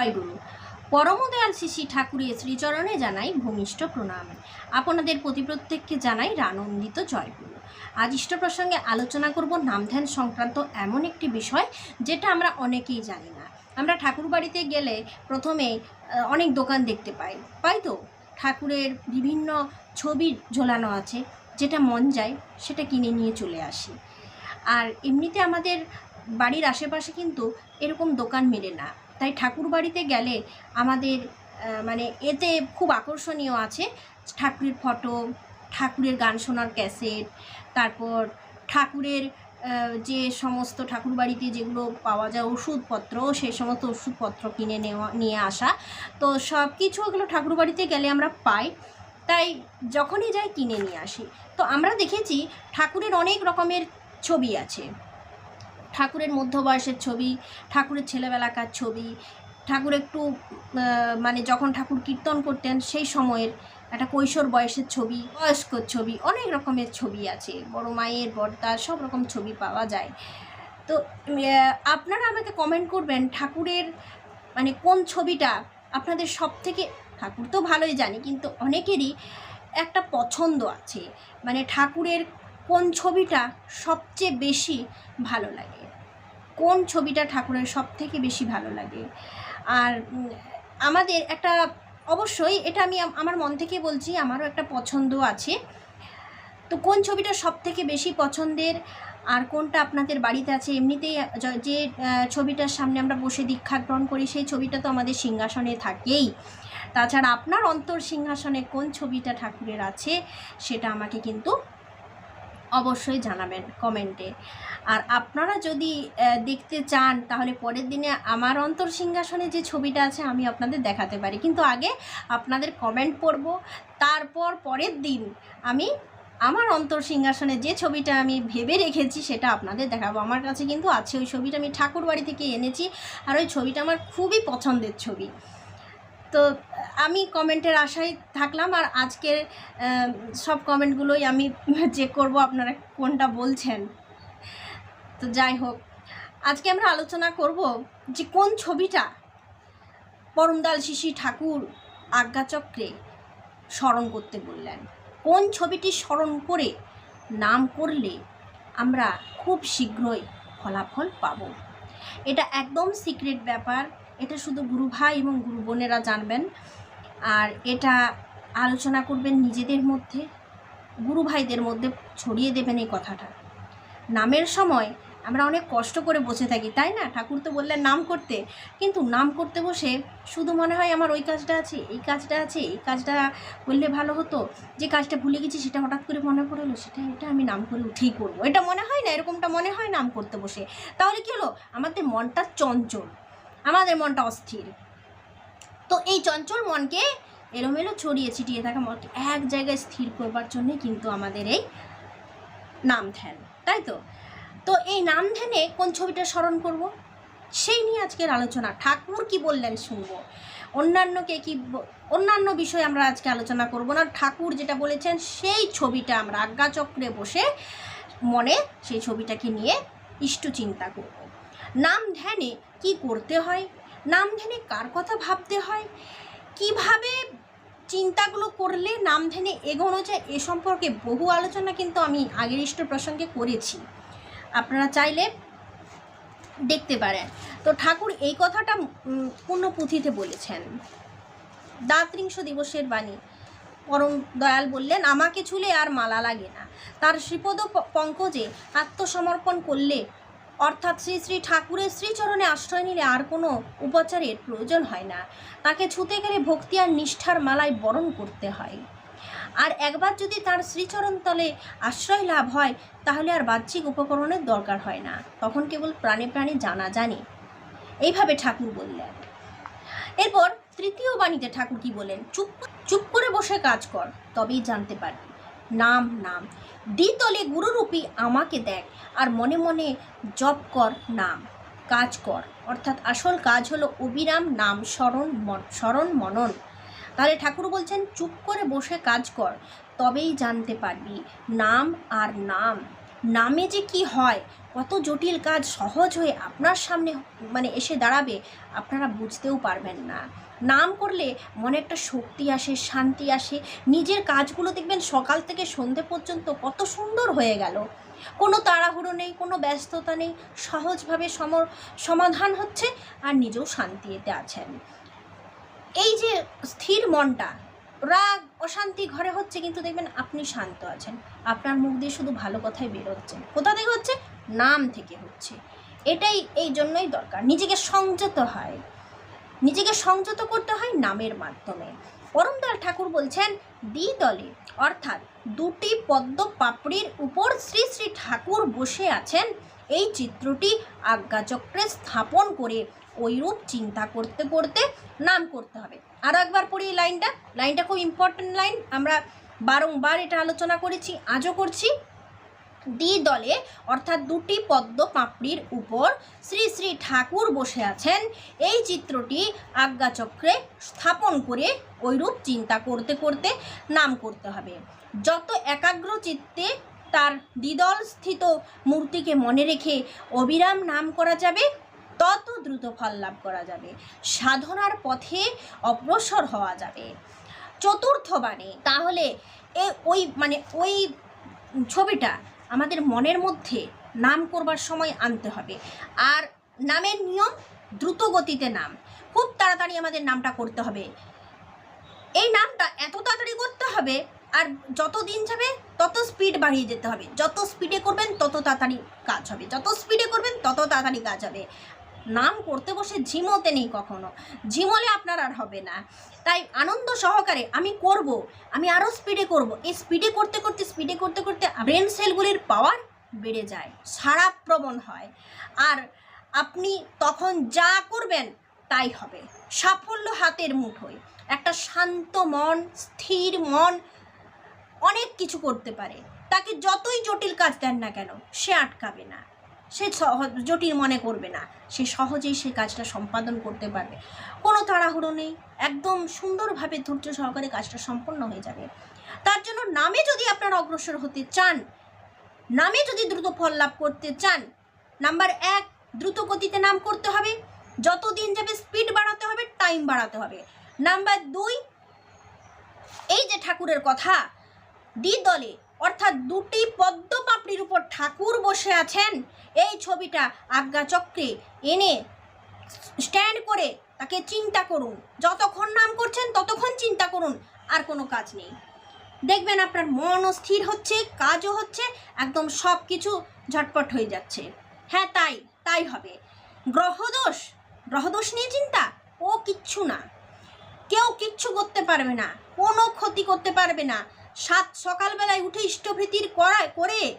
জয়গুরু পরমদয়াল শ্রী ঠাকুরের শ্রীচরণে জানাই ভূমিষ্ঠ প্রণাম। আপনাদের প্রতি প্রত্যেককে জানাই রানন্দিত জয়গুরু। আজ ইষ্ট প্রসঙ্গে আলোচনা করব নাম ধ্যান সংক্রান্ত এমন একটি বিষয় যেটা আমরা অনেকেই জানি না। আমরা ঠাকুর বাড়িতে গেলে প্রথমে অনেক দোকান দেখতে পাই। পাই তো? ঠাকুরের বিভিন্ন ছবি ঝোলানো আছে। যেটা মন যায়, সেটা কিনে নিয়ে চলে আসি। আর এমনিতে আমাদের বাড়ির আশেপাশে কিন্তু এরকম দোকান মেলে না। তাই ঠাকুর বাড়িতে গেলে আমাদের মানে এতে খুব আকর্ষণীয় আছে ঠাকুরের ফটো, ঠাকুরের গান শোনার ক্যাসেট, তারপর ঠাকুরের যে সমস্ত ঠাকুর বাড়িতে যেগুলো পাওয়া যায় ওষুধপত্র সেই সমস্ত ওষুধপত্র কিনে নেওয়া, নিয়ে আসা। তো সব কিছু ওগুলো ঠাকুর বাড়িতে গেলে আমরা পাই। তাই যখনই যাই কিনে নিয়ে আসি। তো আমরা দেখেছি ঠাকুরের অনেক রকমের ছবি আছে। ঠাকুরের মধ্য বয়সের ছবি, ঠাকুরের ছেলেবেলাকার ছবি, ঠাকুর একটু মানে যখন ঠাকুর কীর্তন করতেন সেই সময়ের একটা কৈশোর বয়সের ছবি বয়স্কর ছবি, অনেক রকমের ছবি আছে। বড় মায়ের বর্তার সব রকম ছবি পাওয়া যায়। তো আপনারা আমাকে কমেন্ট করবেন ঠাকুরের মানে কোন ছবিটা আপনাদের সব থেকে ঠাকুর তো ভালোই জানি, কিন্তু অনেকেরই একটা পছন্দ আছে। মানে ঠাকুরের ছবিটা সবচেয়ে বেশি ভালো লাগে? কোন ছবিটা ঠাকুরের সব থেকে বেশি ভালো লাগে? আর আমাদের একটা, অবশ্যই এটা আমি আমার মন থেকে বলছি, আমারও একটা পছন্দ আছে। তো কোন ছবিটা সব থেকে বেশি পছন্দের? আর কোনটা আপনাদের বাড়িতে আছে? এমনিতেই যে ছবিটার সামনে আমরা বসে দীক্ষা গ্রহণ করি, সেই ছবিটা তো আমাদের সিংহাসনে থাকেই। তাছাড়া আপনার অন্তর সিংহাসনে কোন ছবিটা ঠাকুরের আছে, সেটা আমাকে কিন্তু অবশ্যই জানাবেন কমেন্টে। আর আপনারা যদি দেখতে চান, তাহলে পরের দিনে আমার অন্তর সিংহাসনে যে ছবিটা আছে, আমি আপনাদের দেখাতে পারি। কিন্তু আগে আপনাদের কমেন্ট পড়ব, তারপর পরের দিন আমি আমার অন্তর সিংহাসনে যে ছবিটা আমি ভেবে রেখেছি, সেটা আপনাদের দেখাবো। আমার কাছে কিন্তু আছে ওই ছবিটা, আমি ঠাকুর বাড়ি থেকে এনেছি, আর ওই ছবিটা আমার খুবই পছন্দের ছবি। তো আমি কমেন্টের আশায় থাকলাম আর আজকের সব কমেন্টগুলোই আমি চেক করব, আপনারা কোনটা বলছেন? তো যাই হোক, আজকে আমরা আলোচনা করব যে কোন ছবিটা পরমদাল শিশি ঠাকুর আজ্ঞাচক্রে স্মরণ করতে বললেন? কোন ছবিটি স্মরণ করে নাম করলে আমরা খুব শীঘ্রই ফলাফল পাব? এটা একদম সিক্রেট ব্যাপার। এটা শুধু গুরু ভাই এবং গুরু বোনেরা জানবেন। আর এটা আলোচনা করবেন নিজেদের মধ্যে, গুরু ভাইদের মধ্যে ছড়িয়ে দেবেন এই কথাটা। নামের সময় আমরা অনেক কষ্ট করে বসে থাকি, তাই না? ঠাকুর তো বললেন নাম করতে। কিন্তু নাম করতে বসে শুধু মনে হয় আমার ওই কাজটা আছে, এই কাজটা আছে, এই কাজটা করলে ভালো হতো, যে কাজটা ভুলে গেছি সেটা হঠাৎ করে মনে পড়ল সেটা, এটা আমি নাম করে উঠেই করব। এটা মনে হয় না? এরকমটা মনে হয় নাম করতে বসে। তাহলে কী হলো? আমাদের মনটা চঞ্চল। আমাদের মনটা অস্থির। তো এই চঞ্চল মনকে এলোমেলো ছড়িয়ে ছিটিয়ে থাকা মনকে এক জায়গায় স্থির করবার জন্যে কিন্তু আমাদের এই নাম ধ্যান, তাই তো? তো এই নাম ধ্যানে কোন ছবিটা স্মরণ করব? সেই নিয়ে আজকের আলোচনা। ঠাকুর কি বললেন শুনব। অন্যান্যকে কি অন্যান্য বিষয়ে আমরা আজকে আলোচনা করব না। ঠাকুর যেটা বলেছেন, সেই ছবিটা আমরা আজ্ঞাচক্রে বসে মনে সেই ছবিটাকে নিয়ে ইষ্ট চিন্তা করব। নাম ধ্যানে কি করতে হয়? নাম ধ্যানে কার কথা ভাবতে হয়? কীভাবে চিন্তাগুলো করলে নাম ধ্যানে এগোনো যায় এ সম্পর্কে বহু আলোচনা কিন্তু আমি আগের ইষ্ট প্রসঙ্গে করেছি। আপনারা চাইলে দেখতে পারেন। তো ঠাকুর এই কথাটা পূর্ণ পুঁথিতে বলেছেন। দাত্রিংশ দিবসের বাণী। পরম দয়াল বললেন, আমাকে ছুলে আর মালা লাগে না। তার শ্রীপদ পঙ্কজে আত্মসমর্পণ করলে অর্থাৎ শ্রী শ্রী ঠাকুরের শ্রীচরণে আশ্রয় নিলে আর কোনো উপচারের প্রয়োজন হয় না। তাকে ছুতে গেলে ভক্তি আর নিষ্ঠার মালায় বরণ করতে হয়। আর একবার যদি তার শ্রীচরণ তলে আশ্রয় লাভ হয়, তাহলে আর বাহ্যিক উপকরণের দরকার হয় না। তখন কেবল প্রাণে প্রাণে জানা জানে। এইভাবে ঠাকুর বললেন। এরপর তৃতীয় বাণীতে ঠাকুর কি বলেন? চুপ চুপ করে বসে কাজ কর, তবেই জানতে পারবি। নাম নাম। দ্বিতলে গুরুরূপী আমাকে দেখ, আর মনে মনে জপ কর নাম, কাজ কর। অর্থাৎ আসল কাজ হলো অবিরাম নাম স্মরণ স্মরণ মনন। তাহলে ঠাকুর বলছেন, চুপ করে বসে কাজ কর, তবেই জানতে পারবি নাম আর নাম। নামে যে কি হয়, কত জটিল কাজ সহজ হয়ে আপনার সামনে মানে এসে দাঁড়াবে, আপনারা বুঝতেও পারবেন না। নাম করলে মনে একটা শক্তি আসে, শান্তি আসে। নিজের কাজগুলো দেখবেন সকাল থেকে সন্ধে পর্যন্ত কত সুন্দর হয়ে গেল। কোনো তাড়াহুড়ো নেই, কোনো ব্যস্ততা নেই। সহজভাবে সম, সমাধান হচ্ছে আর নিজেও শান্তিতে আছেন। এই যে স্থির মনটা রাগ, অশান্তি ঘরে হচ্ছে, কিন্তু দেখবেন আপনি শান্ত আছেন। আপনার মুখ দিয়ে শুধু ভালো কথাই বেরোচ্ছে। কোথা থেকে হচ্ছে? নাম থেকে হচ্ছে। এটাই এই জন্যই দরকার। নিজেকে সংযত হয়। নিজেকে সংযত করতে হয় নামের মাধ্যমে। পরমদয়াল ঠাকুর বলছেন, দ্বিদলে, অর্থাৎ দুটি পদ্ম পাপড়ির উপর শ্রী শ্রী ঠাকুর বসে আছেন, এই চিত্রটি আজ্ঞাচক্রে স্থাপন করে ওইরূপ চিন্তা করতে করতে নাম করতে হবে। আর একবার পড়ি এই লাইনটা। লাইনটা খুব ইম্পর্ট্যান্ট লাইন। আমরা বারংবার এটা আলোচনা করেছি, আজও করছি। দ্বি দলে, অর্থাৎ দুটি পদ্ম পাপড়ির উপর শ্রী শ্রী ঠাকুর বসে আছেন। এই চিত্রটি আজ্ঞাচক্রে স্থাপন করে ওইরূপ চিন্তা করতে করতে নাম করতে হবে। যত একাগ্র চিত্তে তার দ্বিদল স্থিত মূর্তিকে মনে রেখে অবিরাম নাম করা যাবে তত দ্রুত ফল লাভ করা যাবে। সাধনার পথে অগ্রসর হওয়া যাবে। চতুর্থ বাণী, তাহলে এ ওই মানে ওই ছবিটা আমাদের মনের মধ্যে নাম করবার সময় আনতে হবে। আর নামের নিয়ম, দ্রুত গতিতে নাম। খুব তাড়াতাড়ি আমাদের নামটা করতে হবে। এই নামটা এত তাড়াতাড়ি করতে হবে, আর যত দিন যাবে, তত স্পিড বাড়িয়ে যেতে হবে। যত স্পিডে করবেন, তত তাড়াতাড়ি কাজ হবে। যত স্পিডে করবেন, তত তাড়াতাড়ি কাজ হবে। নাম করতে বসে ঝিমোতে নেই কখনো। ঝিমলে আপনার আর হবে না। তাই আনন্দ সহকারে আমি করব, আমি আরও স্পিডে করব। এই স্পিডে করতে করতে স্পিডে করতে করতে ব্রেন সেলগুলির পাওয়ার বেড়ে যায় সারা প্রবণ হয়। আর আপনি তখন যা করবেন তাই হবে। সাফল্য হাতের মুঠোয়। একটা শান্ত মন, স্থির মন অনেক কিছু করতে পারে। তাকে যতই জটিল কাজ দেন না কেন, সে আটকাবে না। সে সহ- জটিল মনে করবে না। সে সহজেই সে কাজটা সম্পাদন করতে পারবে। কোনো তাড়াহুড়ো নেই। একদম সুন্দরভাবে ধৈর্য সহকারে কাজটা সম্পন্ন হয়ে যাবে। তার জন্য নামে যদি আপনারা অগ্রসর হতে চান, নামে যদি দ্রুত ফল লাভ করতে চান, নাম্বার এক, দ্রুত গতিতে নাম করতে হবে। যত দিন যাবে স্পিড বাড়াতে হবে, টাইম বাড়াতে হবে। নাম্বার দুই, এই যে ঠাকুরের কথা দ্বিদলে অর্থাৎ দুটি পদ্ম পাপড়ির উপর ঠাকুর বসে আছেন এই ছবিটা আজ্ঞাচক্রে এনে স্ট্যান্ড করে তাকে চিন্তা করুন। যতক্ষণ নাম করছেন, ততক্ষণ চিন্তা করুন, আর কোনো কাজ নেই। দেখবেন আপনার মনও স্থির হচ্ছে, কাজও হচ্ছে, একদম সব কিছু ঝটপট হয়ে যাচ্ছে। হ্যাঁ তাই তাই হবে। গ্রহদোষ গ্রহদোষ নিয়ে চিন্তা? ও কিচ্ছু না। কেউ কিচ্ছু করতে পারবে না, কোনো ক্ষতি করতে পারবে না। সাত সকালবেলায় উঠে ইষ্টভৃতির করা করে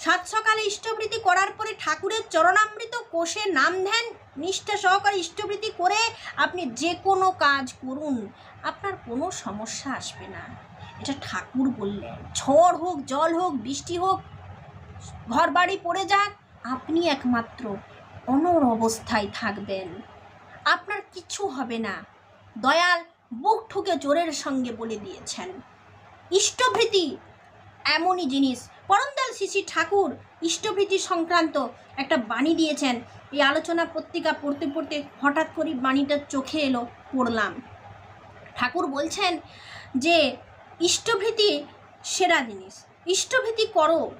সাত সকালে ইষ্টভৃতি করার পরে ঠাকুরের চরণামৃত কোষে নাম ধ্যান নিষ্ঠা সহকারে ইষ্টভৃতি করে আপনি যে কোনো কাজ করুন। আপনার কোনো সমস্যা আসবে না। এটা ঠাকুর বললেন। ঝড় হোক, জল হোক, বৃষ্টি হোক ঘর বাড়ি পড়ে যাক, আপনি একমাত্র অনর অবস্থায় থাকবেন। আপনার কিছু হবে না। দয়াল বুক ঠুকে জোরের সঙ্গে বলে দিয়েছেন ইষ্টভৃতি এমনই জিনিস পরমদাল শিশি ঠাকুর ইষ্টভৃতি সংক্রান্ত একটা বাণী দিয়েছেন। এই আলোচনা পত্রিকা পড়তে পড়তে হঠাৎ করে বাণীটা চোখে এলো, পড়লাম। ঠাকুর বলছেন যে, ইষ্টভৃতি সেরা জিনিস। ইষ্টভীতি করো,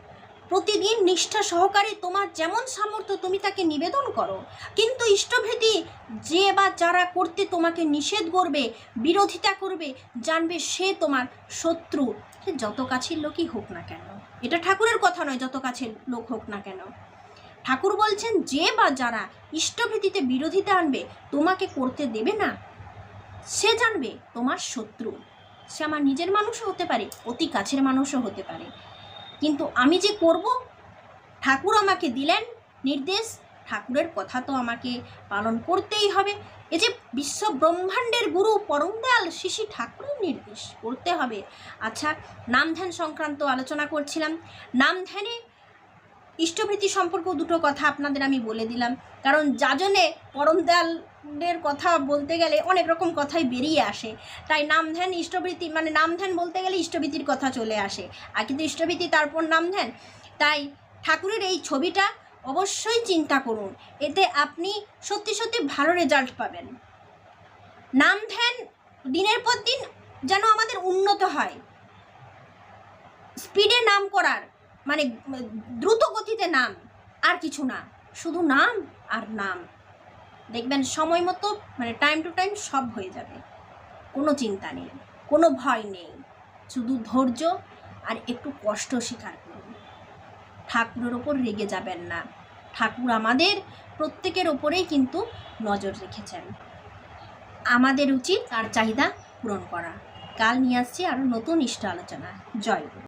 প্রতিদিন নিষ্ঠা সহকারে তোমার যেমন সামর্থ্য তুমি তাকে নিবেদন করো। কিন্তু ইষ্টভৃতি যে বা যারা করতে তোমাকে নিষেধ করবে, বিরোধিতা করবে, জানবে সে তোমার শত্রু। সে যত কাছের লোকই হোক না কেন। এটা ঠাকুরের কথা নয়, যত কাছের লোক হোক না কেন। ঠাকুর বলছেন, যে বা যারা ইষ্টভীতিতে বিরোধিতা আনবে, তোমাকে করতে দেবে না। সে জানবে তোমার শত্রু। সে আমার নিজের মানুষও হতে পারে, অতি কাছের মানুষও হতে পারে। কিন্তু আমি যে করব, ঠাকুর আমাকে দিলেন নির্দেশ। ঠাকুরের কথা তো আমাকে পালন করতেই হবে। এ যে বিশ্ব ব্রহ্মাণ্ডের গুরু পরম দয়াল শিশি ঠাকুরের নির্দেশ করতে হবে। আচ্ছা নাম ধ্যান সংক্রান্ত আলোচনা করছিলাম। নাম ধ্যানে ইষ্টভৃতি সম্পর্কেও দুটো কথা আপনাদের আমি বলে দিলাম। কারণ যাজনে পরম দয়ালের কথা বলতে গেলে অনেক রকম কথাই বেরিয়ে আসে। তাই নাম ধ্যান ইষ্টভৃতি মানে নাম ধ্যান বলতে গেলে ইষ্টভৃতির কথা চলে আসে। আর কিন্তু ইষ্টভৃতি তারপর নাম ধ্যান তাই ঠাকুরের এই ছবিটা অবশ্যই চিন্তা করুন, এতে আপনি সত্যি সত্যি ভালো রেজাল্ট পাবেন। নাম ধ্যান দিনের পর দিন যেন আমাদের উন্নত হয়। স্পিডে নাম করার মানে দ্রুত গতিতে নাম, আর কিছু না। শুধু নাম আর নাম। দেখবেন সময় মতো মানে টাইম টু টাইম সব হয়ে যাবে। কোনো চিন্তা নেই, কোনো ভয় নেই। শুধু ধৈর্য আর একটু কষ্ট স্বীকার ঠাকুরের ওপর রেগে যাবেন না। ঠাকুর আমাদের প্রত্যেকের ওপরেই কিন্তু নজর রেখেছেন। আমাদের উচিত তার চাহিদা পূরণ করা। কাল নিয়ে আসছি আরও নতুন ইষ্ট আলোচনা। জয়